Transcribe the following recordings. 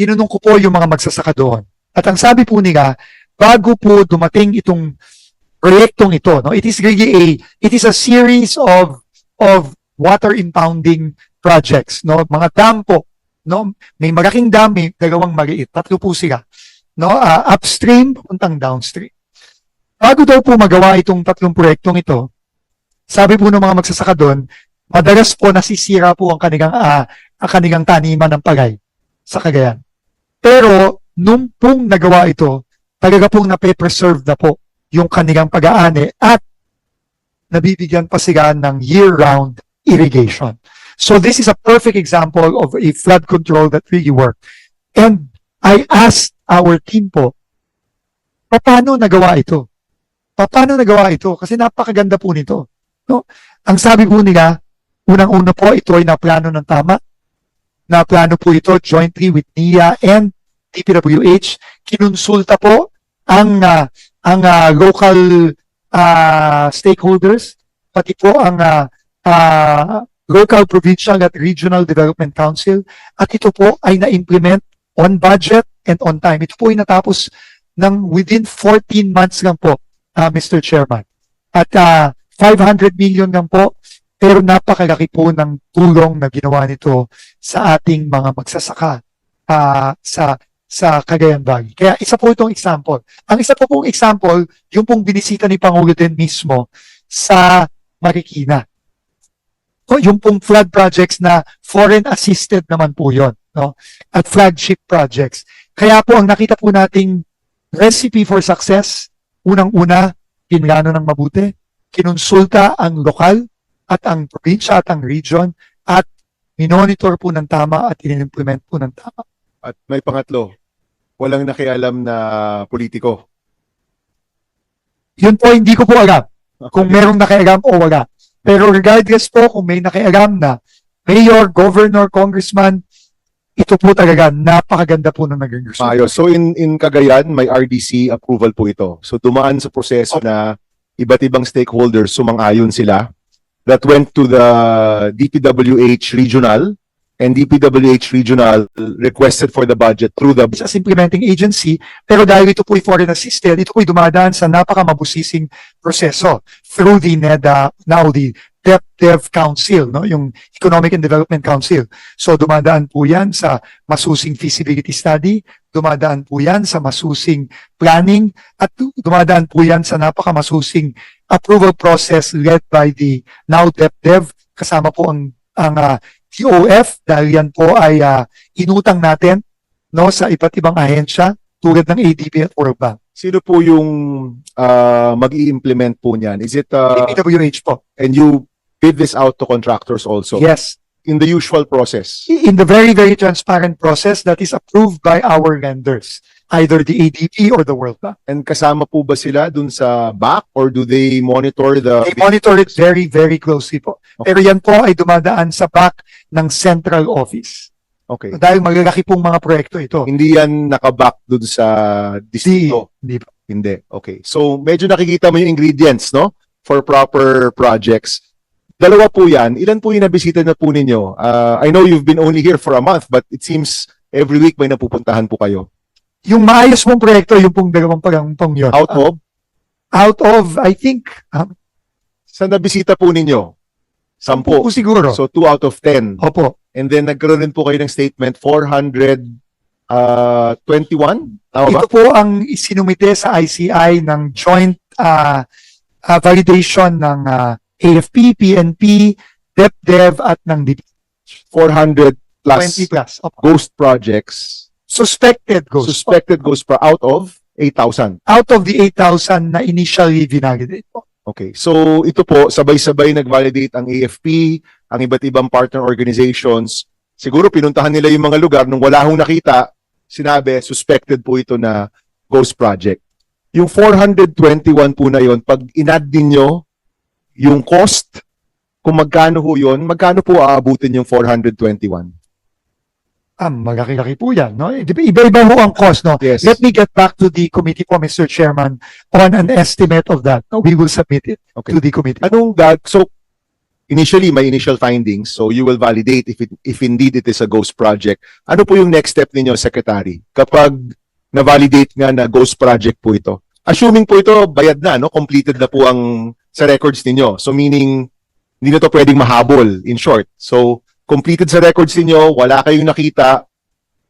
tinanong ko po yung mga magsasaka doon. At ang sabi po nila, bago po dumating itong proyektong ito, no, it is really a, it is a series of, of water impounding projects, no, mga dam po, no, may malaking dam, may dalawang maliit, tatlo po sila, no, ah, upstream, puntang downstream. Bago daw po magawa itong tatlong proyektong ito, sabi po ng mga magsasaka doon, madalas po nasisira po ang kanilang, ah, ang kanilang taniman ng palay sa Cagayan. Pero, nung pong nagawa ito, talaga pong nape-preserve na po yung kanilang pag-aani at nabibigyan pa sila ng year-round irrigation. So this is a perfect example of a flood control that really worked. And I asked our team po, paano nagawa ito? Paano nagawa ito? Kasi napakaganda po nito. No? Ang sabi po nila, unang-una po, ito ay naplano ng tama. Naplano po ito jointly with NIA and DPWH. Kinonsulta po ang ah, ang ah, local ah, stakeholders, pati po ang ah, ah, local, provincial at regional development council at ito po ay na-implement on budget and on time. Ito po ay natapos ng within 14 months lang po, ah, Mr. Chairman. At ah, 500 million lang po, pero napakalaki po ng tulong na ginawa nito sa ating mga magsasaka ah, sa sa Cagayan Valley. Kaya isa po itong example. Ang isa po pong example, yung pong binisita ni Pangulo din mismo sa Marikina. O yung pong flood projects na foreign assisted naman po yon, no? At flagship projects. Kaya po ang nakita po nating recipe for success, unang-una, pinlano ng mabuti, kinonsulta ang lokal at ang probinsya at ang region at minonitor po ng tama at in-implement po ng tama. At may pangatlo, walang nakialam na politiko. Yun po hindi ko po alam kung merong nakialam o wala. Pero regardless po kung may nakialam na mayor, governor, congressman, ito po talaga napakaganda po ng naging result. So in in Cagayan, may RDC approval po ito. So dumaan sa proseso na iba't ibang stakeholders sumang-ayon sila that went to the DPWH regional and DPWH regional requested for the budget through the as implementing agency, pero dahil ito po ay foreign assisted, ito po dumadaan sa napakamabusising proseso through the NEDA, now the DepDev Council, no? yung Economic and Development Council. So dumadaan po yan sa masusing feasibility study, dumadaan po yan sa masusing planning, at du- dumadaan po yan sa napakamasusing approval process led by the now DepDev, kasama po ang, ang ah, TOF dahil yan po ay ah, inutang natin no sa iba't ibang ahensya tulad ng ADB at World Bank. Sino po yung uh, mag-i-implement po niyan? Is it uh, DPWH po. and you bid this out to contractors also yes. in the usual process? In the very, very transparent process that is approved by our lenders, either the ADB or the World Bank. And kasama po ba sila dun sa back or do they monitor the They monitor it very, very closely po. Pero yan po ay dumadaan sa back ng central office. Okay. Dahil malalaki pong mga proyekto ito. Hindi yan nakaback dun sa distrito. hindi. Hindi. Okay. So, medyo nakikita mo yung ingredients, no? For proper projects. Dalawa po yan. Ilan po yung nabisita na po ninyo? Uh, I know you've been only here for a month, but it seems every week may napupuntahan po kayo. Yung maayos mong proyekto, yung pong dalawang pang yun. Out of, Out of, I think, um, sa nabisita po ninyo? Sampo. po siguro. So, 2 out of 10. Opo. And then, nagkaroon din po kayo ng statement, 421? Tama ba? Ito po ang isinumite sa ICI ng joint ah, ah, validation ng ah, AFP, PNP, DepDev at ng DP. 400 plus 20 plus. Opo. ghost projects. Suspected ghost. Suspected ghost pro out of 8,000. Out of the 8,000 na initially vinalidate po. Okay. So ito po, sabay-sabay nag-validate ang AFP, ang iba't ibang partner organizations. Siguro pinuntahan nila yung mga lugar nung wala hong nakita, sinabi, suspected po ito na ghost project. Yung 421 po na yon pag inad ninyo yung cost, kung magkano ho yun, magkano po aabutin yung 421? Ah, malaki-laki po yan. No? Eh, Iba-iba ho ang cost. No? Yes. Let me get back to the committee po, Mr. Chairman, on an estimate of that. No, we will submit it Okay. to the committee. Anong gag so initially may initial findings, so you will validate if it, if indeed it is a ghost project. Ano po yung next step ninyo, Secretary? Kapag na-validate nga na ghost project po ito. Assuming po ito bayad na, no? Completed na po ang sa records ninyo. So meaning hindi na to pwedeng mahabol in short. So completed sa records ninyo, wala kayong nakita.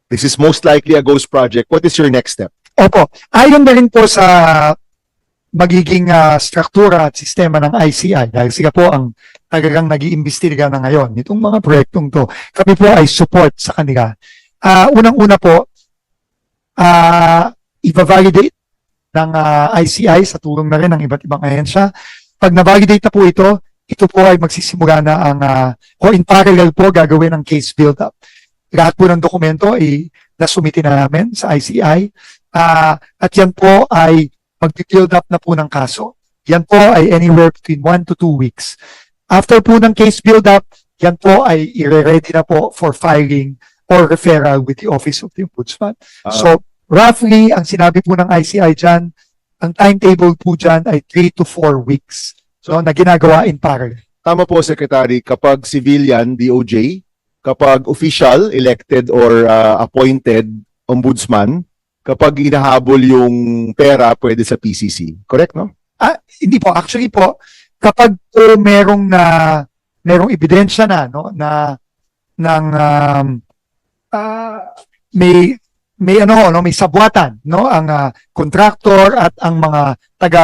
This is most likely a ghost project. What is your next step? Opo. Ayon na rin po sa magiging ah, struktura at sistema ng ICI dahil sila po ang talagang nag-iimbestiga na ngayon itong mga proyektong to. Kami po ay support sa kanila. Ah, unang-una po, ah i-validate ng ah, ICI sa tulong na rin ng iba't ibang ahensya. Pag na-validate na po ito, ito po ay magsisimula na ang, ah, o in parallel po gagawin ang case build-up. Lahat po ng dokumento ay nasumiti na namin sa ICI. Ah, at yan po ay mag-build up na po ng kaso. Yan po ay anywhere between 1 to 2 weeks. After po ng case build up, yan po ay i-ready na po for filing or referral with the Office of the Ombudsman. Ah, So, roughly, ang sinabi po ng ICI dyan, ang timetable po dyan ay 3 to 4 weeks. So, na ginagawa in parallel. Tama po, Secretary, kapag civilian, DOJ, kapag official, elected or uh, appointed ombudsman, kapag inahabol yung pera, pwede sa PCC. Correct, no? Ah, hindi po. Actually po, kapag po merong na merong ebidensya na no na ng um, ah, may may ano no may sabwatan no ang ah, contractor at ang mga taga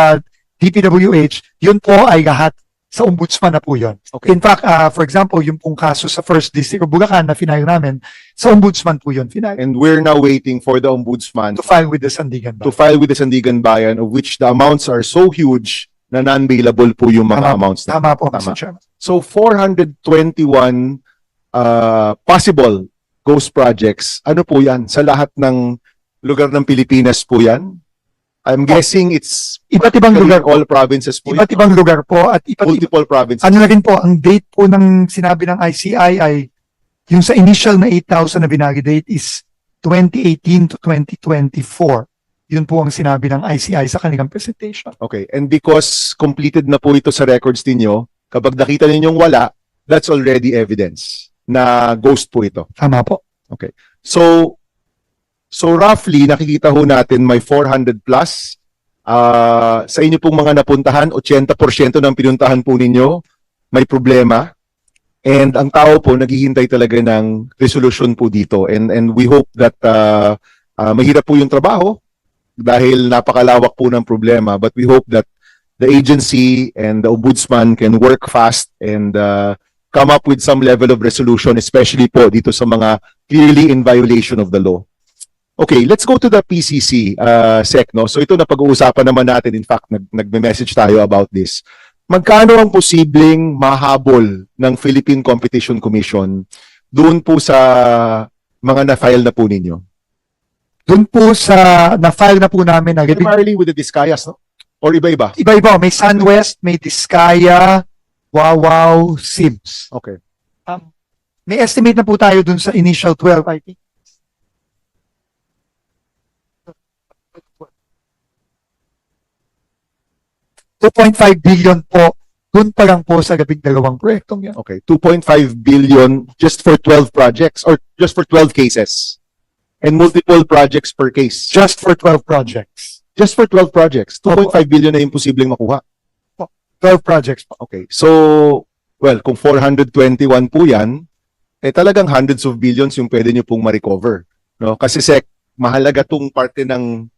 DPWH yun po ay lahat sa ombudsman na po yun. Okay. In fact, ah, for example, yung pong kaso sa First District of Bulacan na final namin, sa ombudsman po yun final And we're now waiting for the ombudsman to file with the Sandigan to Bank. file with the Sandigan Bayan, of which the amounts are so huge na non-bailable po yung mga Tama. amounts na. Tama po, Tama. Mr. Chairman. So 421 uh, possible ghost projects. Ano po 'yan? Sa lahat ng lugar ng Pilipinas po 'yan? I'm guessing it's Iba't ibang lugar all provinces po. iba't ibang lugar po at iba't ibang multiple provinces. ano na rin po, ang date po ng sinabi ng ICI ay yung sa initial na 8,000 na binalidate is 2018 to 2024. Yun po ang sinabi ng ICI sa kanilang presentation. Okay, and because completed na po ito sa records ninyo, kapag nakita ninyong wala, that's already evidence na ghost po ito. Tama po. So, so roughly, nakikita ho natin may 400 plus. Ah, sa inyo pong mga napuntahan, 80% ng pinuntahan po ninyo may problema. And ang tao po naghihintay talaga ng resolution po dito. And and we hope that ah, ah, mahirap po yung trabaho dahil napakalawak po ng problema. But we hope that the agency and the ombudsman can work fast and ah, come up with some level of resolution, especially po dito sa mga clearly in violation of the law. Okay, let's go to the PCC, uh, SEC, no? So ito na pag-uusapan naman natin. In fact, nag nagme-message tayo about this. Magkano ang posibleng mahabol ng Philippine Competition Commission doon po sa mga na-file na po ninyo? Doon po sa na-file na po namin na Primarily with the Discayas, no? Or iba-iba? iba-iba, may SunWest, may Diskaya, Wawaw, Sims. Okay. May estimate na po tayo dun sa initial 12, I think. $2.5 billion po, dun pa lang po sa gabing dalawang proyektong yan. Okay. 2.5 billion just for 12 projects or just for 12 cases. And multiple projects per case. Just for 12 projects. Just for 12 projects. 2.5 billion na imposibleng makuha. 12 projects po. Okay. So, well, kung 421 po yan, eh talagang hundreds of billions yung pwede nyo pong ma-recover. No? Kasi sec, mahalaga tong parte ng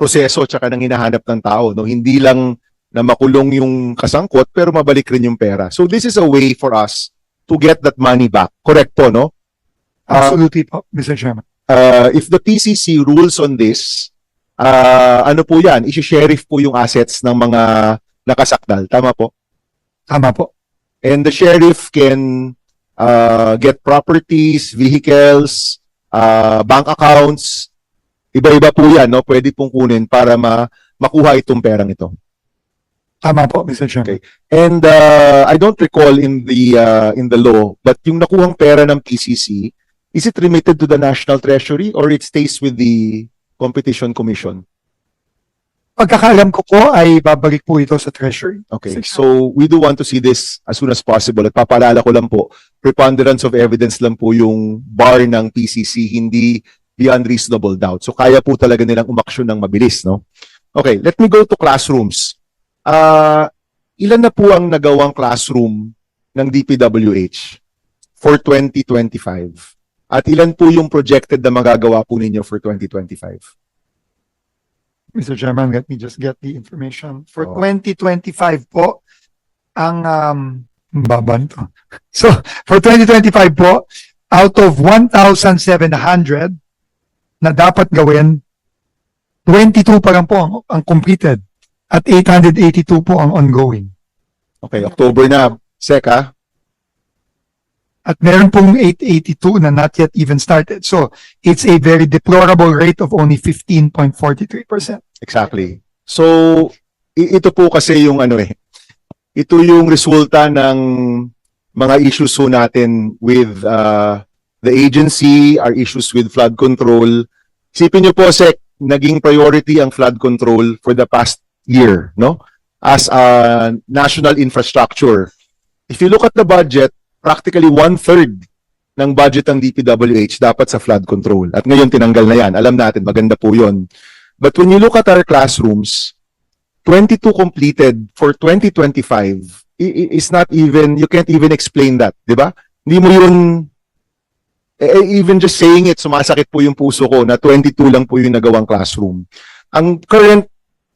proseso tsaka ng hinahanap ng tao. No? Hindi lang na makulong yung kasangkot, pero mabalik rin yung pera. So this is a way for us to get that money back. Correct po, no? Ah, Absolutely po, Mr. Chairman. uh, if the PCC rules on this, uh, ano po yan? Isi-sheriff po yung assets ng mga nakasakdal. Tama po? Tama po. And the sheriff can uh, get properties, vehicles, uh, bank accounts. Iba-iba po yan, no? Pwede pong kunin para ma makuha itong perang ito. Tama po, Mr. Chairman. Okay. And uh, I don't recall in the uh, in the law, but yung nakuhang pera ng PCC, is it remitted to the National Treasury or it stays with the Competition Commission? pagkakaalam ko po ay babalik po ito sa treasury. Okay, so we do want to see this as soon as possible. At papaalala ko lang po, preponderance of evidence lang po yung bar ng PCC, hindi beyond reasonable doubt. So kaya po talaga nilang umaksyon ng mabilis, no? Okay, let me go to classrooms. Ah, ilan na po ang nagawang classroom ng DPWH for 2025? At ilan po yung projected na magagawa po ninyo for 2025? Mr. Chairman, let me just get the information. For Oo. 2025 po, ang um, baba nito. So, for 2025 po, out of 1,700 na dapat gawin, 22 pa lang po ang, ang completed at 882 po ang ongoing. Okay, October na. Seka, At meron pong 882 na not yet even started. So, it's a very deplorable rate of only 15.43%. Exactly. So, ito po kasi yung ano eh, ito yung resulta ng mga issues ho natin with uh, the agency, our issues with flood control. Sipin niyo po, Sek, naging priority ang flood control for the past year, no? As a national infrastructure. If you look at the budget, practically one-third ng budget ng DPWH dapat sa flood control. At ngayon tinanggal na yan. Alam natin, maganda po yon. But when you look at our classrooms, 22 completed for 2025 i- i- is not even, you can't even explain that, di ba? Hindi mo yun, eh, eh, even just saying it, sumasakit po yung puso ko na 22 lang po yung nagawang classroom. Ang current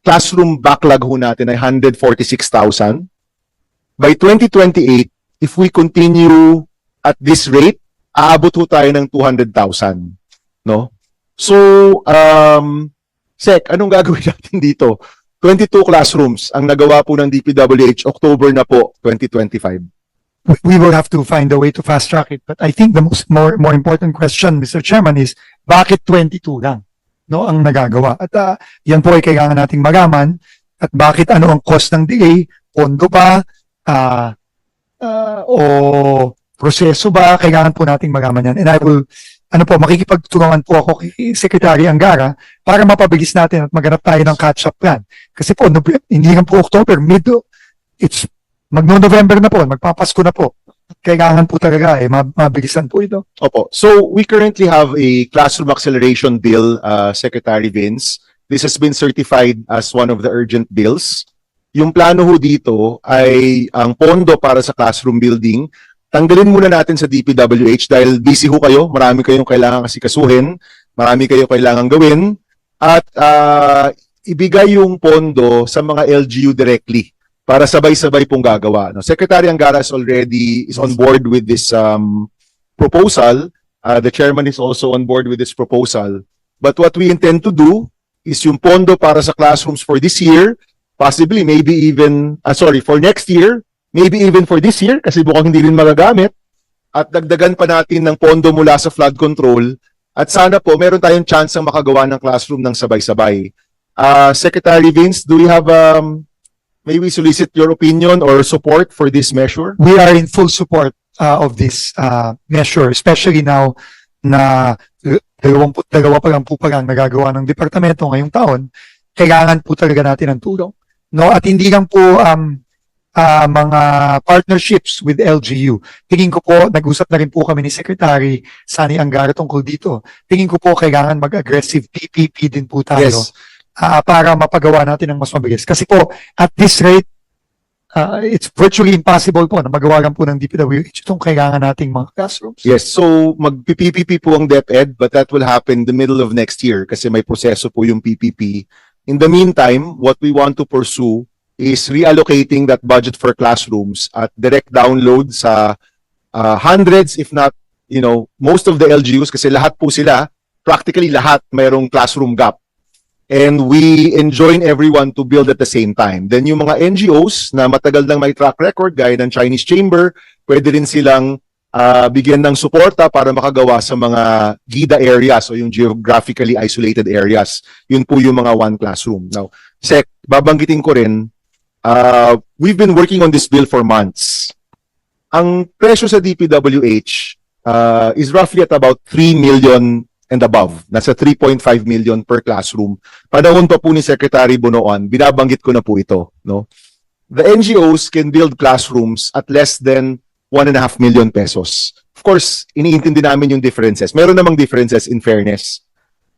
classroom backlog ho natin ay 146,000. By 2028, if we continue at this rate, aabot ho tayo ng 200,000. No? So, um, Sec, anong gagawin natin dito? 22 classrooms ang nagawa po ng DPWH October na po 2025. we- will have to find a way to fast track it. But I think the most more more important question, Mr. Chairman, is bakit 22 lang no ang nagagawa? At ah, yan po ay kailangan nating malaman at bakit ano ang cost ng delay, pondo ba ah, ah, o proseso ba kailangan po nating malaman yan. And I will ano po makikipagtulungan po ako kay Secretary Angara para mapabilis natin at maghanap tayo ng catch-up plan. Kasi po, Nobe- hindi lang po October, mid, it's magno-November na po, magpapasko na po. Kailangan po talaga eh, mab- mabilisan po ito. Opo. So, we currently have a classroom acceleration bill, uh, Secretary Vince. This has been certified as one of the urgent bills. Yung plano ho dito ay ang pondo para sa classroom building. Tanggalin muna natin sa DPWH dahil busy ho kayo. Marami kayong kailangan kasi kasuhin. Marami kayong kailangan gawin. At uh, ibigay yung pondo sa mga LGU directly para sabay-sabay pong gagawa. No? Secretary Angara is already is on board with this um, proposal. Uh, the chairman is also on board with this proposal. But what we intend to do is yung pondo para sa classrooms for this year, possibly maybe even, uh, sorry, for next year, maybe even for this year, kasi bukang hindi rin magagamit, at dagdagan pa natin ng pondo mula sa flood control, at sana po meron tayong chance ng makagawa ng classroom ng sabay-sabay. Uh, Secretary Vince, do we have, um, may we solicit your opinion or support for this measure? We are in full support uh, of this uh, measure, especially now na uh, dalawampu- dalawa pa lang po pa lang nagagawa ng departamento ngayong taon, kailangan po talaga natin ng tulong. No? At hindi lang po um, ah, mga partnerships with LGU. Tingin ko po, nag-usap na rin po kami ni Secretary Sani Angara tungkol dito. Tingin ko po kailangan mag-aggressive PPP din po tayo. Yes. Ah, para mapagawa natin ng mas mabilis. Kasi po, at this rate, ah, it's virtually impossible po na magawa lang po ng DPWH itong kailangan nating mga classrooms. Yes, so mag-PPP po ang DepEd but that will happen the middle of next year kasi may proseso po yung PPP. In the meantime, what we want to pursue is reallocating that budget for classrooms at direct download sa uh, hundreds if not, you know, most of the LGUs kasi lahat po sila, practically lahat mayroong classroom gap. And we enjoin everyone to build at the same time. Then yung mga NGOs na matagal nang may track record gaya ng Chinese Chamber, pwede rin silang ah, bigyan ng suporta para makagawa sa mga GIDA areas o yung geographically isolated areas. Yun po yung mga one classroom. Now, Sec, babanggitin ko rin, uh, we've been working on this bill for months. Ang presyo sa DPWH uh, is roughly at about 3 million and above. Nasa 3.5 million per classroom. Panahon pa po ni Secretary Bonoan, binabanggit ko na po ito. No? The NGOs can build classrooms at less than 1.5 million pesos. Of course, iniintindi namin yung differences. Meron namang differences in fairness.